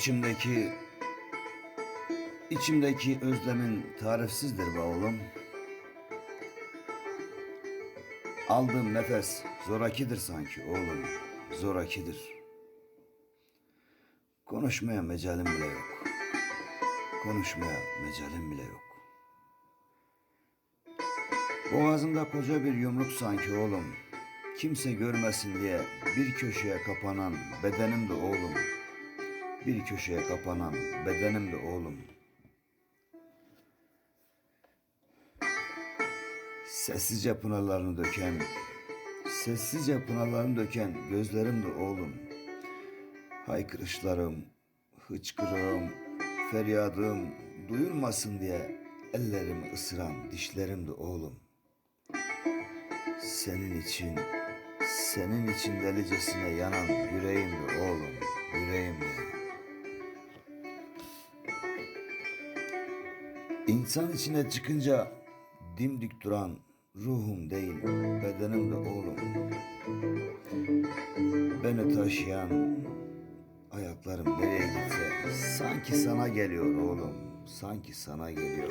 İçimdeki içimdeki özlemin tarifsizdir be oğlum. Aldığım nefes zorakidir sanki oğlum, zorakidir. Konuşmaya mecalim bile yok. Konuşmaya mecalim bile yok. Boğazımda koca bir yumruk sanki oğlum. Kimse görmesin diye bir köşeye kapanan bedenim de oğlum. Bir köşeye kapanan bedenim de oğlum. Sessizce pınarlarını döken, sessizce pınarlarını döken gözlerim de oğlum. Haykırışlarım, hıçkırığım, feryadım duyulmasın diye ellerimi ısıran dişlerim de oğlum. Senin için, senin için delicesine yanan yüreğim de oğlum, yüreğim de. İnsan içine çıkınca dimdik duran ruhum değil, bedenim de oğlum. Beni taşıyan ayaklarım nereye gitse sanki sana geliyor oğlum, sanki sana geliyor.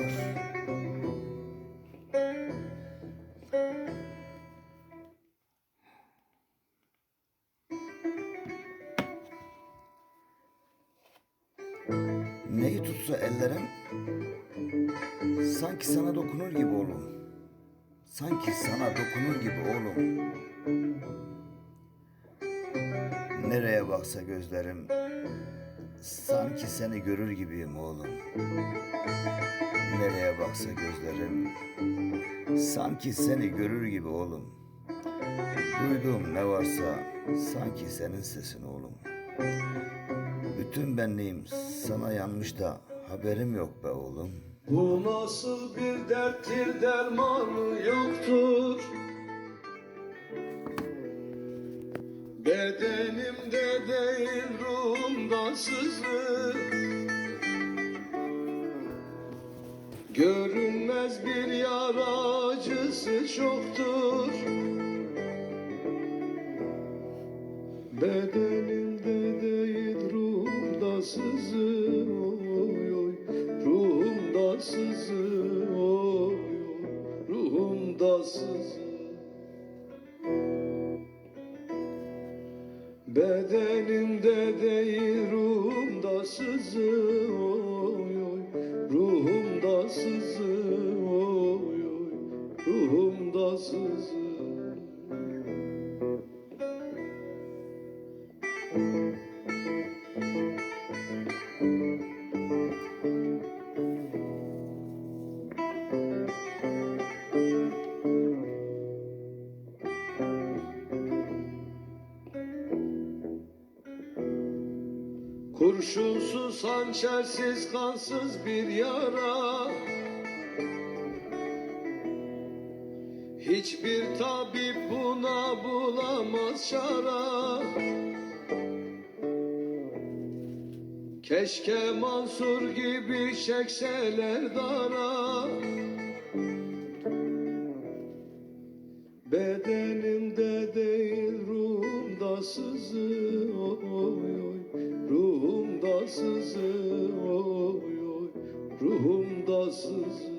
Neyi tutsa ellerim sanki sana dokunur gibi oğlum. Sanki sana dokunur gibi oğlum. Nereye baksa gözlerim sanki seni görür gibiyim oğlum. Nereye baksa gözlerim sanki seni görür gibi oğlum. Duyduğum ne varsa sanki senin sesin oğlum. Bütün benliğim sana yanmış da haberim yok be oğlum. Bu nasıl bir derttir dermanı yoktur? Bedenimde değil ruhumda sızı Görünmez bir yara çoktur. Bedenimde Bedenimde değil ruhumda sızı oy oy. Ruhumda sızı oy oy. Ruhumda sızı Kurşunsuz, hançersiz, kansız bir yara. Hiçbir tabip buna bulamaz şara. Keşke Mansur gibi çekseler dara oy oy Ruhumda sızı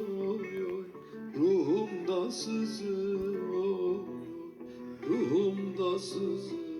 sızıyor Ruhumda da sızı